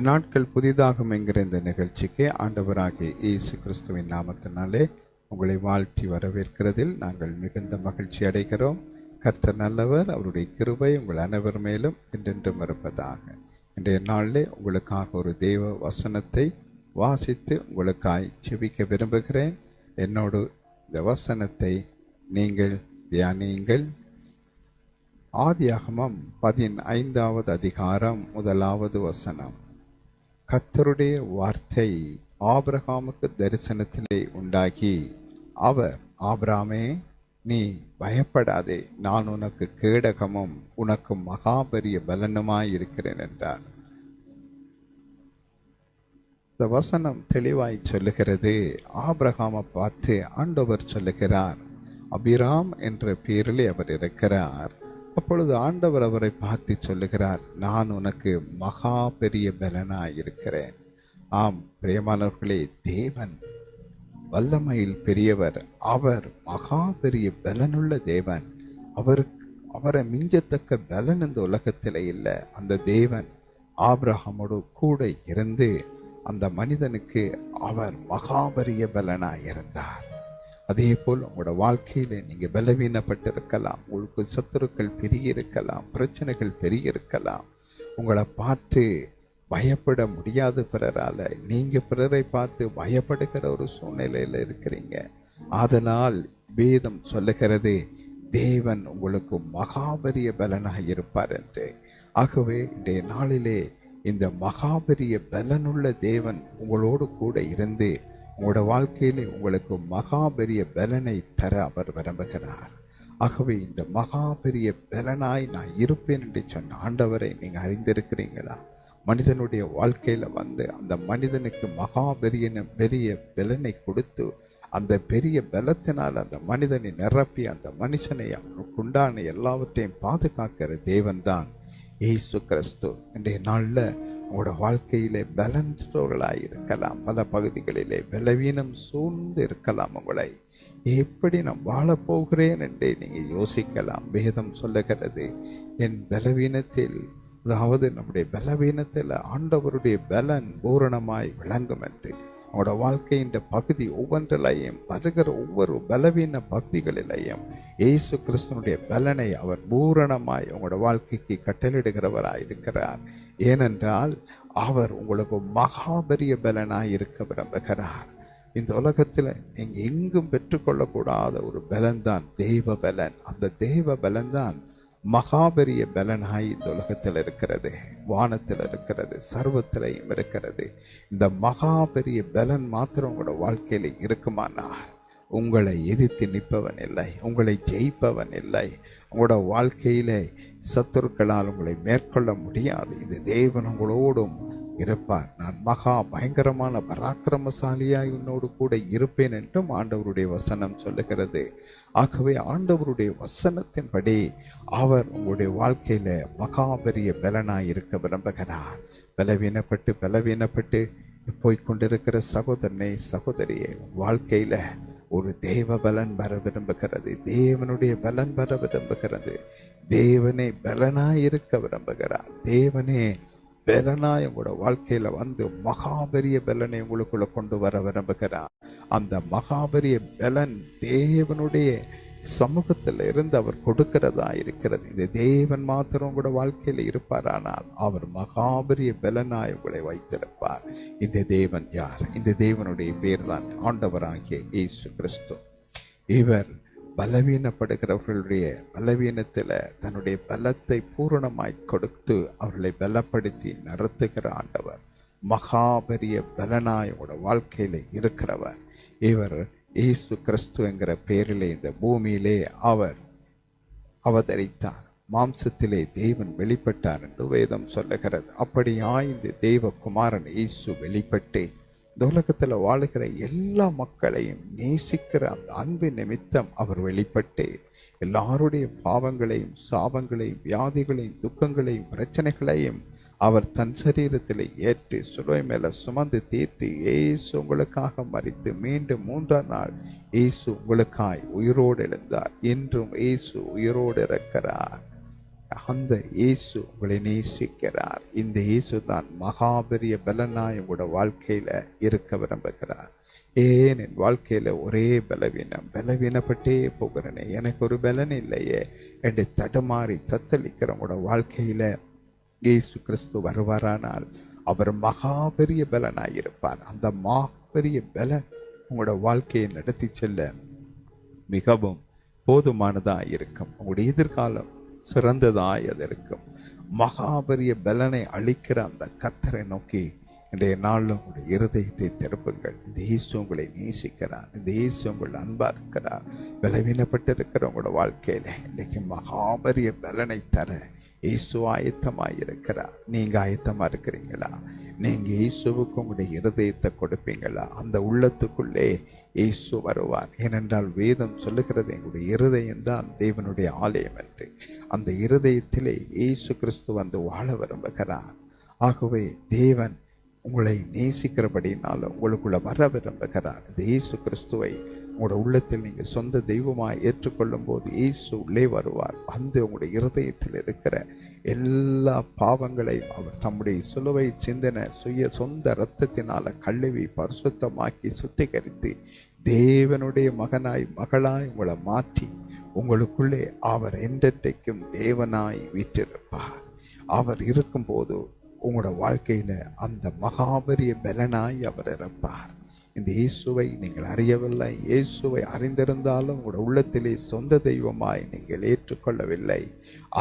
நாட்கள் புதிதாகும் என்கிற இந்த நிகழ்ச்சிக்கு ஆண்டவராகிய இயேசு கிறிஸ்துவின் நாமத்தினாலே உங்களை வாழ்த்தி வரவேற்கிறதில் நாங்கள் மிகுந்த மகிழ்ச்சி அடைகிறோம். கர்த்தர் நல்லவர் அவருடைய கிருபை உங்கள் அனைவர் மேலும் என்றென்றும் இருப்பதாக. இன்றைய நாளிலே உங்களுக்காக ஒரு தெய்வ வசனத்தை வாசித்து உங்களுக்காய் செபிக்க விரும்புகிறேன். என்னோடு இந்த வசனத்தை நீங்கள் தியானியுங்கள். ஆதியாகமம் பதினைந்தாவது அதிகாரம் முதலாவது வசனம். கத்தருடைய வார்த்தை ஆபிரகாமுக்கு தரிசனத்திலே உண்டாகி அவர் ஆபிராமே நீ பயப்படாதே நான் உனக்கு கேடகமும் உனக்கு மகாபரிய பலனுமாய் இருக்கிறேன் என்றார். இந்த வசனம் தெளிவாய் சொல்லுகிறது. ஆபிரகாமை பார்த்து ஆண்டவர் சொல்லுகிறார் அபிராம் என்ற பேரிலே அவர் இருக்கிறார். அப்பொழுது ஆண்டவர் அவரை பார்த்து சொல்லுகிறார் நான் உனக்கு மகா பெரிய பலனாய் இருக்கிறேன் ஆம் பிரியமானவர்களே தேவன் வல்லமையில் பெரியவர். அவர் மகா பெரிய பலனுள்ள தேவன். அவருக்கு அவரை மிஞ்சத்தக்க பலன் இந்த உலகத்தில் இல்லை. அந்த தேவன் ஆப்ரஹாமோடு கூட இருந்து அந்த மனிதனுக்கு அவர் மகாபரிய பலனாக இருந்தார் அதே போல் உங்களோட வாழ்க்கையில் நீங்கள் பலவீனப்பட்டிருக்கலாம். உங்களுக்கு சத்துருக்கள் பெருகி இருக்கலாம் பிரச்சனைகள் பெருகி இருக்கலாம் உங்களை பார்த்து பயப்பட முடியாத பிறரால் நீங்கள் பிறரை பார்த்து பயப்படுகிற ஒரு சூழ்நிலையில் இருக்கிறீங்க. அதனால் வேதம் சொல்லுகிறது தேவன் உங்களுக்கு மகாபரிய பலனாக இருப்பார் என்று. ஆகவே இன்றைய நாளிலே இந்த மகாபரிய பலனுள்ள தேவன் உங்களோடு கூட இருந்து உங்களோட வாழ்க்கையிலே உங்களுக்கு மகா பெரிய பலனை தர அவர் விரும்புகிறார். ஆகவே இந்த மகா பெரிய பலனாய் நான் இருப்பேன் என்று சொன்ன ஆண்டவரை நீங்கள் அறிந்திருக்கிறீங்களா? மனிதனுடைய வாழ்க்கையில் வந்து அந்த மனிதனுக்கு மகா பெரிய பலனை கொடுத்து அந்த பெரிய பலத்தினால் அந்த மனிதனை நிரப்பி அந்த மனுஷனை அவனுக்கு உண்டான எல்லாவற்றையும் பாதுகாக்கிற தேவன்தான். ஏசு கிறிஸ்து. இன்றைய நாளில் உங்களோட வாழ்க்கையிலே பலன்ஸ்டோர்களாக இருக்கலாம். பல பகுதிகளிலே பலவீனம் சூழ்ந்து இருக்கலாம் உங்களை. எப்படி நான் வாழப் போகிறேன் என்றே நீங்கள் யோசிக்கலாம். வேதம் சொல்லுகிறது என் பலவீனத்தில் அதாவது நம்முடைய பலவீனத்தில் ஆண்டவருடைய பலன் பூரணமாய் விளங்கும் என்று. உங்களோட வாழ்க்கையின் பகுதி ஒவ்வொன்றிலையும் வருகிற ஒவ்வொரு பலவீன பக்திகளிலையும் இயேசு கிறிஸ்தனுடைய பலனை அவர் பூரணமாய் உங்களோட வாழ்க்கைக்கு கட்டளிடுகிறவராய் இருக்கிறார். ஏனென்றால் அவர் உங்களுக்கு மகாபரிய பலனாய் இருக்க விரும்புகிறார். இந்த உலகத்தில் நீங்கள் எங்கும் பெற்றுக்கொள்ளக்கூடாத ஒரு பலன்தான் தெய்வ பலன். அந்த தெய்வ பலன்தான் மகாபரிய பலனாய் இந்த உலகத்தில் இருக்கிறது வானத்தில் இருக்கிறது சர்வத்திலையும் இருக்கிறது. இந்த மகாபரிய பலன் மாத்திரம் உங்களோட வாழ்க்கையில் இருக்குமானால் உங்களை எதிர்த்து நிற்பவன் இல்லை உங்களை ஜெயிப்பவன் இல்லை. உங்களோட வாழ்க்கையிலே சத்துருக்களால் உங்களை மேற்கொள்ள முடியாது. இது தேவன் உங்களோடும் இருப்பார். நான் மகா பயங்கரமான பராக்கிரமசாலியாய் உன்னோடு கூட இருப்பேன் என்றும் ஆண்டவருடைய வசனம் சொல்லுகிறது. ஆகவே ஆண்டவருடைய வசனத்தின்படி அவர் உங்களுடைய வாழ்க்கையில மகாபரிய பலனாய் இருக்க விரும்புகிறார். பலவீனப்பட்டு பலவீனப்பட்டு போய்கொண்டிருக்கிற சகோதரனை சகோதரியை வாழ்க்கையில ஒரு தேவ பலன் வர விரும்புகிறது. தேவனுடைய பலன் வர விரும்புகிறது. தேவனே பலனாய் இருக்க விரும்புகிறார். தேவனே பலனாய் உங்களோட வாழ்க்கையில் வந்து மகாபரிய பலனை உங்களுக்குள்ள கொண்டு வர விரும்புகிறார். அந்த மகாபரிய பலன் தேவனுடைய சமூகத்தில் இருந்து அவர் கொடுக்கிறதா இருக்கிறது. இந்த தேவன் மாத்திரம் உங்களோட வாழ்க்கையில் இருப்பாரானால் அவர் மகாபரிய பலனாய் உங்களை வைத்திருப்பார். இந்த தேவன் யார்? இந்த தேவனுடைய பேர் தான் ஆண்டவராகிய இயேசு கிறிஸ்து. இவர் பலவீனப்படுகிறவர்களுடைய பலவீனத்தில் தன்னுடைய பலத்தை பூரணமாய் கொடுத்து அவர்களை பலப்படுத்தி நடத்துகிற ஆண்டவர் மகாபரிய பலனாய் உங்களோட வாழ்க்கையில் இருக்கிறவர். இவர் இயேசு கிறிஸ்து என்கிற பெயரிலே இந்த பூமியிலே அவர் அவதரித்தார். மாம்சத்திலே தேவன் வெளிப்பட்டார் என்று வேதம் சொல்லுகிறது. அப்படியா இந்த தெய்வ குமாரன் இயேசு வெளிப்பட்டு இந்த உலகத்தில் வாழுகிற எல்லா மக்களையும் நேசிக்கிற அந்த அன்பு நிமித்தம் அவர் வெளிப்பட்டு எல்லாருடைய பாவங்களையும் சாபங்களையும் வியாதிகளையும் துக்கங்களையும் பிரச்சனைகளையும் அவர் தன் சரீரத்தில் ஏற்றி சுலுவை மேலே சுமந்து தீர்த்து இயேசு உங்களுக்காக மறித்து மீண்டும் மூன்றாம் நாள் இயேசு உங்களுக்காய் உயிரோடு எழுந்தார். இன்றும் இயேசு உயிரோடு இருக்கிறார். அந்த இயேசு உங்களை நேசிக்கிறார். இந்த இயேசு தான் மகாபெரிய பலனாய் உங்களோட வாழ்க்கையில் இருக்க விரும்புகிறார். ஏன் என் வாழ்க்கையில் ஒரே பலவீனம்? பலவீனப்பட்டே போகிறேனே எனக்கு ஒரு பலன் இல்லையே என்று தடுமாறி தத்தளிக்கிறவங்களோட வாழ்க்கையில் இயேசு கிறிஸ்து வருவாரானால் அவர் மகா பெரிய இருப்பார். அந்த மாபெரிய பலன் உங்களோட வாழ்க்கையை நடத்தி செல்ல மிகவும் போதுமானதாக இருக்கும். உங்களுடைய எதிர்காலம் சிறந்ததாய் அது இருக்கும். மகாபெரிய பலனை அளிக்கிற அந்த கத்தரை நோக்கி இன்றைய நாளில் உங்களுடைய இருதயத்தை திருப்புங்கள். இந்த இயேசு உங்களை நேசிக்கிறார். இந்த இயேசு உங்கள் அன்பாக இருக்கிறார். பலவீனப்பட்டிருக்கிற உங்களோட வாழ்க்கையில் இன்றைக்கு மகாபரிய பலனை தர இயேசு ஆயத்தமாக இருக்கிறார். நீங்கள் ஆயத்தமாக இருக்கிறீங்களா? நீங்கள் இயேசுவுக்கு உங்களுடைய இருதயத்தை கொடுப்பீங்களா? அந்த உள்ளத்துக்குள்ளே இயேசு வருவார். ஏனென்றால் வேதம் சொல்லுகிறது எங்களுடைய இருதயம்தான் தேவனுடைய ஆலயம் என்று. அந்த இருதயத்திலே இயேசு கிறிஸ்து வந்து வாழ விரும்புகிறார். ஆகவே தேவன் உங்களை நேசிக்கிறபடினால உங்களுக்குள்ள வர விரும்புகிறார். இந்த இயேசு கிறிஸ்துவை உங்களோட உள்ளத்தில் நீங்கள் சொந்த தெய்வமாக ஏற்றுக்கொள்ளும் போது இயேசு உள்ளே வருவார். வந்து உங்களுடைய இருதயத்தில் இருக்கிற எல்லா பாவங்களையும் அவர் தம்முடைய சிலுவை சிந்தன சுய சொந்த இரத்தத்தினால கழுவி பரிசுத்தமாக்கி சுத்திகரித்து தேவனுடைய மகனாய் மகளாய் உங்களை மாற்றி உங்களுக்குள்ளே அவர் என்றென்றைக்கும் தேவனாய் வீற்றிருப்பார். அவர் இருக்கும்போது உங்களோட வாழ்க்கையில் அந்த மகாபரிய பலனாய் அவர் இருப்பார் இந்த இயேசுவை நீங்கள் அறியவில்லை. இயேசுவை அறிந்திருந்தாலும் உங்களோட உள்ளத்திலே சொந்த தெய்வமாய் நீங்கள் ஏற்றுக்கொள்ளவில்லை.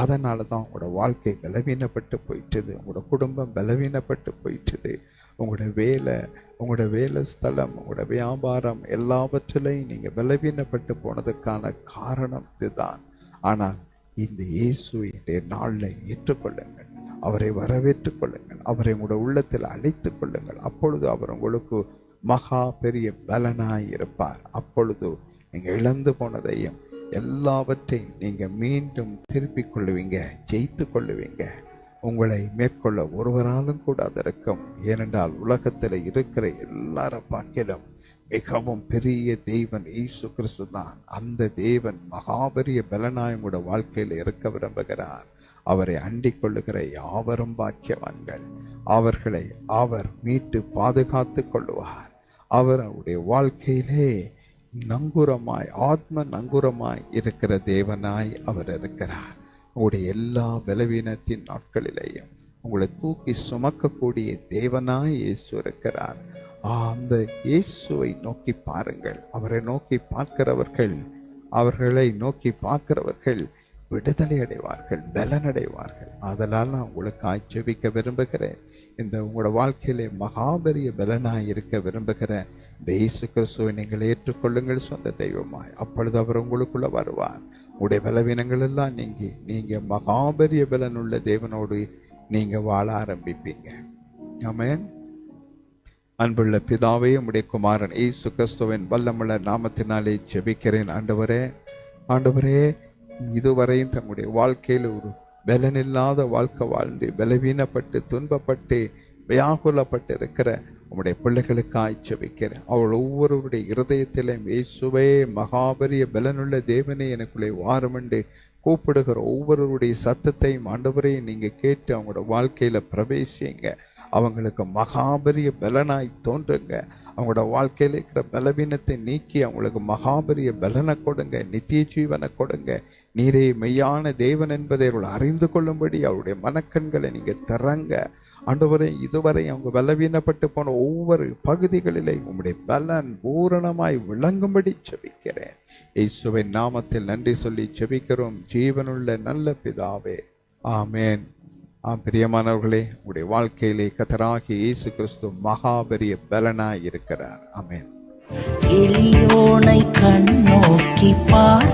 அதனால தான் உங்களோட வாழ்க்கை பலவீனப்பட்டு போயிட்டது. உங்களோட குடும்பம் பலவீனப்பட்டு போயிட்டது. உங்களோட வேலை உங்களோட வேலை ஸ்தலம் உங்களோட வியாபாரம் எல்லாவற்றிலையும் நீங்கள் பலவீனப்பட்டு போனதுக்கான காரணம் இதுதான். ஆனால் இந்த இயேசு இன்றைய நாளில் ஏற்றுக்கொள்ளுங்கள். அவரை வரவேற்று கொள்ளுங்கள். அவரை உங்களோட உள்ளத்தில் அழைத்து கொள்ளுங்கள். அப்பொழுது அவர் உங்களுக்கு மகா பெரிய பலனாய் இருப்பார். அப்பொழுது நீங்கள் இழந்து போனதையும் எல்லாவற்றையும் நீங்கள் மீண்டும் திருப்பிக் கொள்ளுவீங்க ஜெயித்து கொள்ளுவீங்க. உங்களை மேற்கொள்ள ஒருவராலும் கூட அது இருக்கும் ஏனென்றால் உலகத்தில் இருக்கிற எல்லார பாக்கிலும் மிகவும் பெரிய தேவன் ஈசு கிறிஸ்து தான் அந்த தேவன் மகாபெரிய பலனாய் உங்களோட வாழ்க்கையில் இருக்க விரும்புகிறார். அவரை அண்டிக் கொள்ளுகிற யாவரும் பாக்கியவான்கள். அவர்களை அவர் மீட்டு பாதுகாத்து கொள்ளுவார். அவர் அவருடைய வாழ்க்கையிலே நங்குரமாய் ஆத்ம நங்குரமாய் இருக்கிற தேவனாய் அவர் இருக்கிறார். உங்களுடைய எல்லா பலவீனத்தின் நாட்களிலேயும் உங்களை தூக்கி சுமக்கக்கூடிய தேவனாய் இயேசு இருக்கிறார். அந்த இயேசுவை நோக்கி பாருங்கள். அவரை நோக்கி பார்க்கிறவர்கள் அவர்களை நோக்கி பார்க்கிறவர்கள் விடுதலை அடைவார்கள் பலன் அடைவார்கள் அதனால் நான் உங்களுக்கு ஆட்சேபிக்க விரும்புகிறேன். இந்த உங்களோட வாழ்க்கையிலே மகாபரிய பலனாய் இருக்க விரும்புகிறேன். பேசு கிறிஸ்துவை நீங்கள் ஏற்றுக்கொள்ளுங்கள் சொந்த தெய்வமாய். அப்பொழுது அவர் உங்களுக்குள்ள வருவார். உடைய பலவீனங்கள் எல்லாம் நீங்கி நீங்கள் மகாபரிய பலன் உள்ள தேவனோடு நீங்கள் வாழ ஆரம்பிப்பீங்க. ஆமேன். அன்புள்ள பிதாவே உடைய குமாரன் ஈசு கிறிஸ்துவின் வல்லமுள்ள நாமத்தினாலே ஜெபிக்கிறேன். ஆண்டவரே ஆண்டவரே இதுவரையும் தங்களுடைய வாழ்க்கையில் ஒரு பலனில்லாத வாழ்க்கை வாழ்ந்து பலவீனப்பட்டு துன்பப்பட்டு வியாகுலப்பட்டு இருக்கிற உம்முடைய பிள்ளைகளுக்காய் ஜெபிக்கிறேன். அவள் ஒவ்வொருவருடைய இருதயத்திலும் இயேசுவே மகாபரிய பலனுள்ள தேவனை எனக்குள்ளே வாரமண்டு கூப்பிடுகிற ஒவ்வொருவருடைய சத்தத்தையும் ஆண்டவரையும் நீங்கள் கேட்டு அவங்களோட வாழ்க்கையில் பிரவேசிங்க. அவங்களுக்கு மகாபரிய பலனாய் தோன்றுங்க. அவங்களோட வாழ்க்கையில் இருக்கிற பலவீனத்தை நீக்கி அவங்களுக்கு மகாபரிய பலனை கொடுங்க நித்திய ஜீவனை கொடுங்க. நீரே மெய்யான தேவன் என்பதை அவர்கள் அறிந்து கொள்ளும்படி அவருடைய மனக்கண்களை நீங்கள் தரங்க ஆண்டவரை இதுவரை அவங்க பலவீனப்பட்டு போன ஒவ்வொரு பகுதிகளிலே உங்களுடைய பலன் பூரணமாய் விளங்கும்படி செபிக்கிறேன் இயேசுவின் நாமத்தில் நன்றி சொல்லி செபிக்கிறோம் ஜீவனுள்ள நல்ல பிதாவே. ஆமேன். ஆம் பிரியமானவர்களே உங்களுடைய வாழ்க்கையிலே கத்தராகி இயேசு கிறிஸ்து மகாபெரிய பலனாய் இருக்கிறார். அமேன் எளியோனை கண்ணோக்கி பார்